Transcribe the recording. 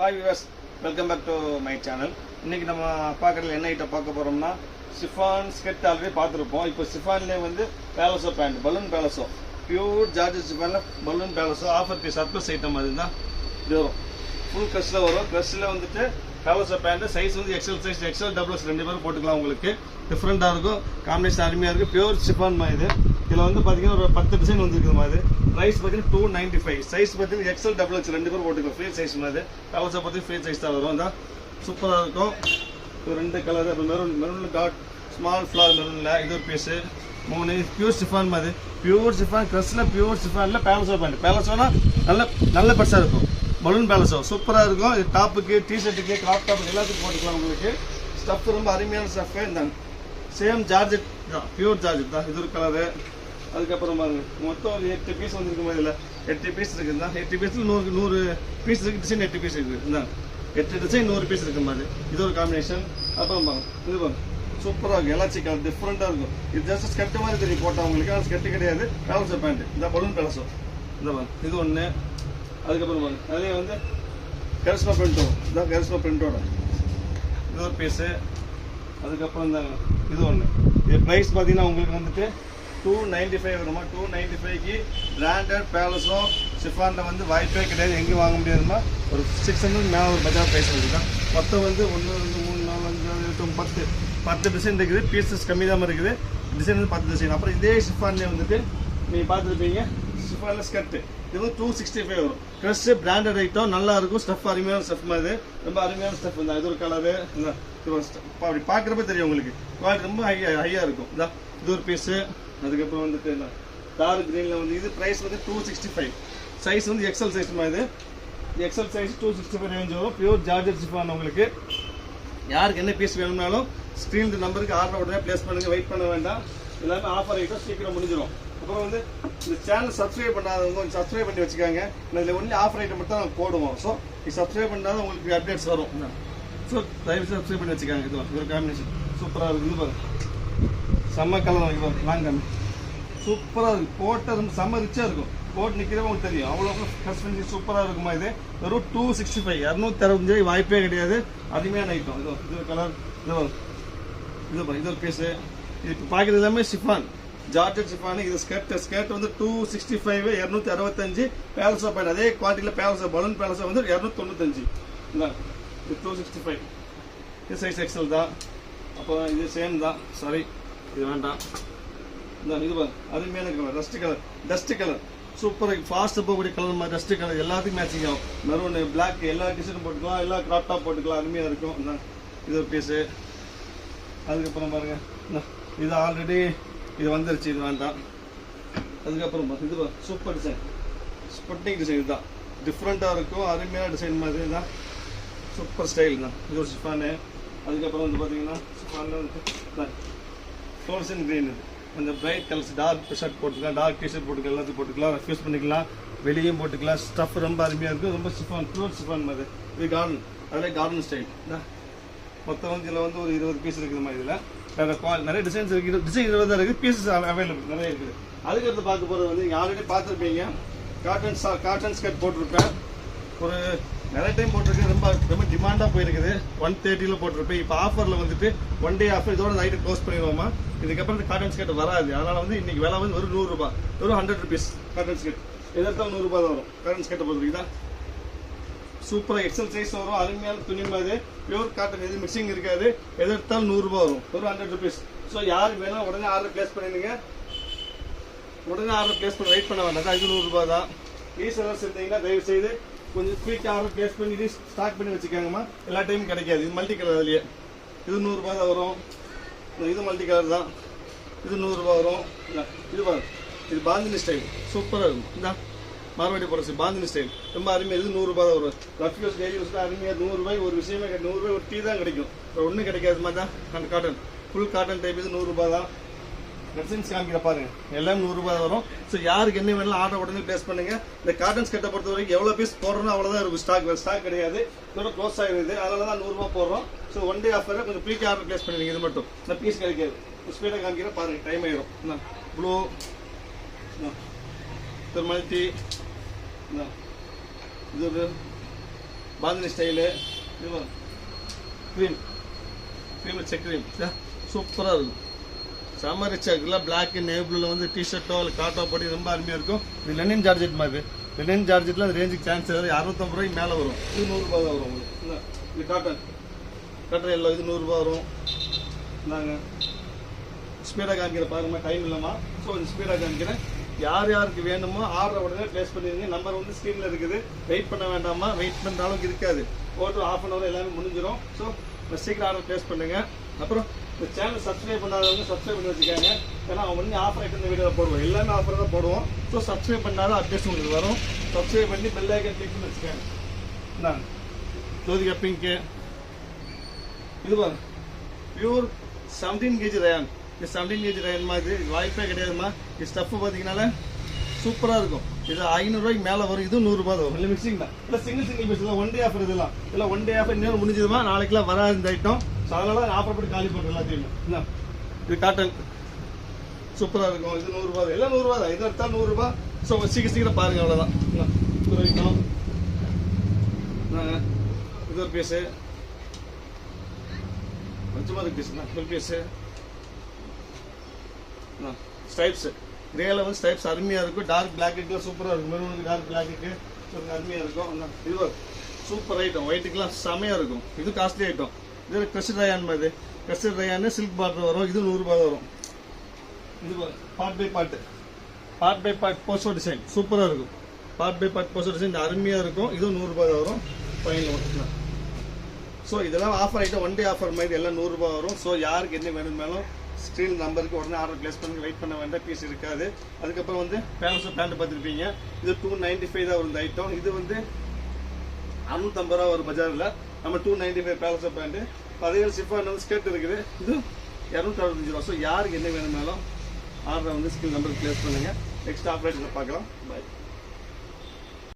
Hi Vilas welcome back to my channel இன்னைக்கு நம்ம பார்க்குறதுல என்ன ஐட்டம் பார்க்க போகிறோம்னா சிஃபான் ஸ்கெட் ஆல்ரெடி பார்த்துருப்போம். இப்போ சிஃபான்லேயே வந்து palazzo pant balloon palazzo pure georgette சிஃபானில் balloon palazzo offer piece surplus item மாதிரி தான் இது வரும். ஃபுல் க்ரஷில் வரும். க்ரஷில் வந்துட்டு பேலஸோ பேண்ட்டு சைஸ் வந்து எக்ஸல் சைஸ் எக்ஸல் டபுள்ஸ் ரெண்டு பேரும் போட்டுக்கலாம் உங்களுக்கு. டிஃப்ரெண்ட்டாக இருக்கும். காம்பினேஷன் அருமையாக இருக்குது பியூர் சிஃபான் மாதிரி. இது இதில் வந்து பார்த்தீங்கன்னா ஒரு பத்து டிசைன் வந்துருக்குது மாதிரி. ப்ரைஸ் பார்த்தீங்கன்னா டூ நைன்டி ஃபைவ் சைஸ் பார்த்தீங்கன்னா எக்ஸல் டபுள் எக்ஸ் ரெண்டு பேரும் போட்டுக்கலாம் ஃப்ரீ சைஸ் மாதிரி பேலஸை பற்றி ஃப்ரீ சைஸ் தான் வரும். தான் சூப்பராக இருக்கும். இது ரெண்டு கலர் அப்புறம் maroon maroon dot small flower மெரூனில் இது ஒரு பீஸு மூணு பியூர் சிஃபான் மாதிரி பியூர் சிஃபான் க்ரெஸ்ஸில் பியூர் சிஃபானில் பேலஸோ பேண்ட் பேலஸோனா நல்ல நல்ல பெருசாக இருக்கும். பலூன் பேலஸோ சூப்பராக இருக்கும். இது டாப்புக்கு டிஷர்ட்டுக்கு கிராப் டாப் எல்லாத்துக்கும் போட்டுக்கலாம் உங்களுக்கு. ஸ்டஃப் ரொம்ப அருமையான ஸ்டஃப்பு இந்த சேம் ஜார்ஜெட் தான். பியூர் ஜார்ஜெட் தான். இது ஒரு கலரு அதுக்கப்புறம் பாருங்க. மொத்தம் ஒரு எட்டு பீஸ் வந்துருக்கு இல்லை எட்டு பீஸ் இருக்குது தான் எட்டு பீஸில் நூறு நூறு பீஸ் இருக்குது டிசைன் எட்டு பீஸ் இருக்குது இந்தாங்க எட்டு டிசைன் நூறு பீஸ் இருக்கு மாதிரி இது ஒரு காம்பினேஷன் அப்புறம் பாருங்க. இது பாருங்க. சூப்பராக இருக்கும். எலாச்சி கலர் டிஃப்ரெண்ட்டாக இருக்கும். இது ஜஸ்ட் ஸ்கெட்டு மாதிரி தெரியும் போட்டால் உங்களுக்கு. ஆனால் ஸ்கெட்டு கிடையாது. பேலஸோ பேண்ட் இந்த பலூன் பேலஸோ இந்த பாருங்க. இது ஒன்று அதுக்கப்புறம் பாருங்க. அதுலேயே வந்து கரிஸ்மா பிரிண்ட்டும் இதான் கரிஸ்மா பிரிண்டோட இது ஒரு பீஸு அதுக்கப்புறம் இந்த இது ஒன்று இது ப்ரைஸ் பார்த்தீங்கன்னா உங்களுக்கு வந்துட்டு டூ நைன்டி ஃபைவ் வருமா? டூ நைன்டி ஃபைவ்க்கு பிராண்டட் பேலஸும் ஷிஃபானில் வந்து வாய்ப்பே கிடையாது. எங்கேயும் வாங்க முடியாதுமா? ஒரு சிக்ஸ் ஹண்ட்ரட் மேலே ஒரு பஜார் ப்ரைஸ் இருக்குது மொத்தம் வந்து ஒன்று ரெண்டு மூணு நாலு அஞ்சு ஆறு எட்டு பத்து. பத்து டிசைன் இருக்குது. பீசஸ் கம்மி தான் இருக்குது. டிசைன் வந்து பத்து டிசைன் அப்புறம் இதே ஷிஃபான்லேயே வந்துட்டு நீங்கள் பார்த்துருப்பீங்க. ஷிஃபானில் ஸ்கர்ட்டு இது வந்து டூ சிக்ஸ்டி ஃபைவ் வரும் ட்ரெஸ் பிராண்டட் ஐட்டம் நல்லா இருக்கும். ஸ்டஃப் அருமையான ஸ்டஃப் மாதிரி. ரொம்ப அருமையான ஸ்டஃப் தான். இது ஒரு கலரு அப்படி பார்க்குறப்ப தெரியும் உங்களுக்கு. குவாலிட்டி ரொம்ப ஹையா ஹையாக இருக்கும். இதான் இது ஒரு பீஸு அதுக்கப்புறம் வந்துட்டு டார்க் க்ரீனில் வந்து இது ப்ரைஸ் வந்து டூ சிக்ஸ்டி ஃபைவ் சைஸ் வந்து எக்ஸல் சைஸ் மாதிரி. XL size two sixty five range வரும். பியூர் ஜார்ஜர் சிஃபான் உங்களுக்கு. யாருக்கு என்ன பீஸ் வேணும்னாலும் ஸ்க்ரீன் நம்பருக்கு ஆர்டர் உடனே ப்ளேஸ் பண்ணுங்க. வெயிட் பண்ண வேண்டாம். எல்லாமே ஆஃபர் ஐட்டம் சீக்கிரம் முடிஞ்சிடும் அப்புறம் வந்து இந்த சேனல் சப்ஸ்கிரைப் பண்ணாதவங்க கொஞ்சம் சப்ஸ்கிரைப் பண்ணி வச்சுக்காங்க. இதில் ஒன்லி ஆஃபர் ஐட்டம் மட்டும் தான் நாங்கள் போடுவோம். ஸோ இது சப்ஸ்கிரைப் பண்ணாத உங்களுக்கு அப்டேட்ஸ் வரும். ஸோ தயவு சப்ஸ்கிரைப் பண்ணி வச்சுக்காங்க. இது ஒரு காம்பினேஷன் சூப்பராக இருக்குது பாருங்க செம்ம கலர் வாங்கி பாருங்க லாங் காமி சூப்பராக இருக்கும் போட்ட ரொம்ப செம்ம ரிச்சாக இருக்கும். போட்டு நிற்கிறவங்க உங்களுக்கு தெரியும். அவ்வளோ கஸ்டமர் சூப்பராக இருக்குமா இது? வெறும் டூ சிக்ஸ்டி ஃபைவ் இரநூத்தி அறுபத்தஞ்சு வாய்ப்பே கிடையாது. அருமையான ஐட்டம் இது இது கலர் இது இது பாருங்க இது ஒரு பீஸு இது பார்க்குறது எல்லாமே ஷிஃபான் ஜார்ஜட் ஷிஃபானு இது ஸ்கர்ட் ஸ்கர்ட் வந்து டூ சிக்ஸ்டி ஃபைவ் இரநூத்தி அறுபத்தஞ்சு பேலஸோ பேண்ட் அதே குவாலிட்டியில் பேலஸோ பலூன் பேலஸோ வந்து இரநூத்தி தொண்ணூத்தஞ்சு. இந்தாங்க இது டூ சிக்ஸ்டி ஃபைவ் இது சைஸ் எக்ஸல் தான். அப்போ இது சேம் தான். சாரி இது வேண்டாம். இந்த இது அருமையான colour dust colour dust colour சூப்பராக ஃபாஸ்ட் போகக்கூடிய கலர் மாதிரி டஸ்ட் கலர் எல்லாத்துக்கும் மேட்சிங் ஆகும். மெரூன் பிளாக் எல்லா டிசைனும் போட்டுக்கலாம். எல்லா கிராப் டாப் போட்டுக்கலாம். அருமையாக இருக்கும். இந்த இது ஒரு பீஸு அதுக்கப்புறம் பாருங்க. இது ஆல்ரெடி இது வந்துருச்சு இது வேண்டாம். அதுக்கப்புறம் இது சூப்பர் டிசைன் ஸ்பொட்டிங் டிசைன் தான் டிஃப்ரெண்ட்டாக இருக்கும் அருமையான டிசைன் மாதிரி தான். சூப்பர் ஸ்டைல் தான். இது ஒரு ஷிஃபானு அதுக்கப்புறம் வந்து பார்த்தீங்கன்னா ஷிஃபானில் வந்து டோல்சன் க்ரீன் இது. அந்த பிரைட் கலர்ஸ் டார்க் ஷர்ட் போட்டுக்கலாம் டார்க் டிஷர்ட் போட்டுக்கலாம் எல்லாத்தையும் போட்டுக்கலாம் ரெஃப்யூஸ் பண்ணிக்கலாம் வெளியும் போட்டுக்கலாம். ஸ்டஃப் ரொம்ப அருமையாக இருக்கும் ரொம்ப சிஃபான் ப்யூர் சிஃபான் மாதிரி. இது கார்டன் அதில் கார்டன் ஸ்டைல் மொத்தம் வந்து இதில் வந்து ஒரு இருபது பீஸ் இருக்குது மாதிரி இதில். நிறைய டிசைன்ஸ் இருக்குது டிசைன் இருபது தான் இருக்குது பீசஸ் அவைலபிள் நிறைய இருக்குது. அதுக்கடுத்து பார்க்க போகிறது வந்து நீங்கள் ஆல்ரெடி பார்த்துருப்பீங்க. காட்டன் சா காட்டன் ஸ்கர்ட் போட்டிருப்பேன். ஒரு நிறைய டைம் போட்டிருக்கு. ரொம்ப ரொம்ப டிமாண்டாக போயிருக்குது. ஒன் தேர்ட்டியில் போட்டிருப்பேன். இப்போ ஆஃபரில் வந்துட்டு ஒன் டே ஆஃபர் இதோட நைட்டு க்ளோஸ் பண்ணிடுவோமா? இதுக்கப்புறம் இந்த காட்டன் ஸ்கர்ட் வராது. அதனால் வந்து இன்றைக்கி விலை வந்து ஒரு நூறுரூபா ஒரு ஹண்ட்ரட் ருபீஸ் காட்டன் ஸ்கர்ட் எதிர்த்தாலும் நூறுரூபா தான் வரும். காட்டன் ஸ்கர்ட்டை பொறுத்தவரைக்கும் தான் சூப்பராக எக்ஸல் சைஸ் வரும். அருமையான துணி மாதிரி பியூர் காட்டன் எது மிக்சிங் இருக்காது. எது எடுத்தாலும் நூறுரூபா வரும். ஒரு ஹண்ட்ரட் ருபீஸ் ஸோ யாருக்கு வேணாலும் உடனே ஆர்டர் பிளேஸ் பண்ணிடுங்க. உடனே ஆர்டர் பிளேஸ் பண்ணி வெயிட் பண்ண வேண்டாம். இது நூறுரூபா தான். ரீசெல்லர்ஸ் இருந்தீங்கன்னா தயவு செய்து கொஞ்சம் குயிக்காக ஆர்டர் பிளேஸ் பண்ணி இது ஸ்டாக் பண்ணி வச்சுக்கோங்கம்மா. எல்லா டைமும் கிடைக்காது. இது மல்டி கலர் அதுலேயே இது நூறுரூபா தான் வரும். இது மல்டி கலர் தான். இது நூறுரூபா வரும். இல்லை இது பாருங்க. இது பாந்தினி ஸ்டைல் சூப்பராக இருக்கும். இந்த. மார்வாடி போகிற பாந்தினி ஸ்டைல். ரொம்ப அருமையாக இது நூறுரூபா தான் வரும். ரஃப் யூஸ் டெய்லி யூஸ் அருமையாக நூறுரூபாய் ஒரு விஷயமே நூறுரூபாய் ஒரு டீ தான் கிடைக்கும். ஒன்றும் கிடைக்காது மாதிரி தான் காட்டன் ஃபுல் காட்டன் டைப் இது நூறுரூபா தான். டிசைன்ஸ் காமிக்கிற பாருங்க எல்லாம் நூறுரூபா வரும். ஸோ யாருக்கு என்ன வேணாலும் ஆர்டர் உடனே ப்ளேஸ் பண்ணுங்க. இந்த காட்டன்ஸ் கட்டை பொறுத்த வரைக்கும் எவ்வளோ பீஸ் போடுறோம் அவ்வளோதான் இருக்கும் ஸ்டாக் ஸ்டாக் கிடையாது. இதோட க்ளோஸ் ஆகிருது அதனால தான் நூறுரூவா போடுறோம். ஸோ ஒன் டே ஆஃபர் கொஞ்சம் ப்ரீக்கு ஆர்டர் ப்ளேஸ் பண்ணுவீங்க இது மட்டும். இந்த பீஸ் கிடைக்காது. ஸ்பீடாக காமிக்கிற பாருங்க டைம் ஆயிரும். ப்ளூ மல்டி இது ஒரு பாந்தினி ஸ்டைலு இது க்ரீம் க்ரீம் செக் க்ரீம் சூப்பராக இருக்கும் செம்ம ரிச்சாக இருக்குல்ல பிளாக் நேவி ப்ளூவில் வந்து டிஷர்ட்டோ இல்லை காட்டோ போட்டி ரொம்ப அருமையாக இருக்கும் இது லெனின் ஜார்ஜெட் மாதிரி லெனின் ஜார்ஜெட்டில் அந்த ரேஞ்சுக்கு சான்ஸ் இருக்குது அறுபத்தொம்பது ரூபாய்க்கு மேலே வரும் இது நூறுரூபா தான் வரும் உங்களுக்கு இந்த இது காட்டன் காட்டன் எல்லாம் இது நூறுரூபா வரும் நாங்கள் ஸ்பீடாக காமிக்கிற பாருங்க டைம் இல்லைம்மா ஸோ கொஞ்சம் ஸ்பீடாக காமிக்கிறேன் யார் யாருக்கு வேணுமோ ஆர்டர் உடனே ப்ளேஸ் பண்ணிடுங்க. நம்பர் வந்து ஸ்க்ரீனில் இருக்குது. வெயிட் பண்ண வேண்டாமா? வெயிட் பண்ணுற அளவுக்கு இருக்காது. ஒரு ஆஃப் அன் ஹவர் எல்லாமே முடிஞ்சிடும் ஸோ சீக்கிரம் ஆர்டர் பிளேஸ் பண்ணுங்க. அப்புறம் இந்த சேனல் சப்ஸ்கிரைப் பண்ணாதவங்க சப்ஸ்கிரைப் பண்ணி வச்சுக்காங்க. ஏன்னா அவங்க வந்து ஆஃபர் ஐட்டம் இந்த வீடியோவில் போடுவோம். எல்லாமே ஆஃபர் தான் போடுவோம். ஸோ சப்ஸ்கிரைப் பண்ணாலும் அப்டேட்ஸ் உங்களுக்கு வரும். சப்ஸ்கிரைப் பண்ணி பெல் ஐக்கன் கிளிக் பண்ணி வச்சுக்காங்க. நான் ஜோதிகா பிங்க்கு இது பாருங்க. Pure seventeen K G rayon இது செவன்டீன் கேஜி ரயான் மாதிரி இது வாய்ப்பே கிடையாதுமா இது ஸ்டஃப் பார்த்தீங்கன்னால சூப்பராக இருக்கும். இது ஐநூறுரூவாய்க்கு மேலே வரும். இது நூறுரூபா தான் இல்லை மிக்சிங் தான். இல்லை சிங்கிள் சிங்கிள் பீஸ் இல்லை ஒன் டே ஆஃபர் இதெல்லாம். இல்லை ஒன் டே ஆஃபர் இன்னும் முடிஞ்சதுமா நாளைக்கெல்லாம் வராது இந்த ஐட்டம் ஸோ அதனால தான் ஆஃபர் போட்டு காலி பண்ணுறோம் எல்லாத்தையுமே. என்ன? இது காட்டன் சூப்பராக இருக்கும். இது நூறுரூவா தான். எல்லாம் நூறுரூவா தான். இது எடுத்தால் நூறுரூபா. ஸோ சீக்கிரம் சீக்கிரம் பாருங்க அவ்வளோதான் இது வரைக்கும்? இது ஒரு பீஸு கொஞ்சமாக இருக்கு பீஸ்ண்ணா ஃபுல் பீஸு ஸ்டைப்ஸு கிரேயில் வந்து ஸ்டைப்ஸ் அருமையாக இருக்கும். டார்க் பிளாக்குக்குலாம் சூப்பராக இருக்கும். மெரூனுக்கு டார்க் பிளாக்குக்கு அருமையாக இருக்கும். அண்ணா, இது சூப்பர் ஐட்டம் ஒயிட்டுக்கெலாம் செமையாக இருக்கும். இது காஸ்ட்லி ஐட்டம் இது கிரஸ்ட் ரயான் மாதிரி. கிரஸ்ட் ரயானு சில்க் பார்டர் வரும். இது நூறுரூபா வரும். இது part by part part by part posto design சூப்பராக இருக்கும். பார்ட் பை பார்ட் போஸ்டோ டிசைன் அருமையாக இருக்கும். இதுவும் நூறுரூபா தான் வரும். ஃபைனல் மட்டும்தான் ஸோ இதெல்லாம் offer item one day offer மாதிரி எல்லாம் நூறுரூபா வரும். ஸோ யாருக்கு என்ன வேணும்னாலும் ஸ்க்ரீன் நம்பருக்கு உடனே ஆர்டர் பிளேஸ் பண்ணி வெயிட் பண்ண வேண்டாம் பீஸ் இருக்காது. அதுக்கப்புறம் வந்து பேலன்ஸ் பேண்ட் பார்த்துருப்பீங்க. இது டூ நைன்டி ஃபைவ் தான் ஒரு ஐட்டம் இது வந்து அறுநூத்தம்பது ரூபா வரும் பஜாரில். நம்ம two ninety five balance pant பதினேழு சிஃபான் வந்து ஸ்கர்ட் இருக்குது. இது இரநூத்தி அறுபத்தஞ்சு ரூபா. ஸோ யாருக்கு என்ன வேணும்னாலும் ஆர்டரை வந்து ஸ்க்ரீன் நம்பருக்கு பிளேஸ் பண்ணுங்கள் நெக்ஸ்ட் ஆப்ரேட்டரை பார்க்கலாம். பாய்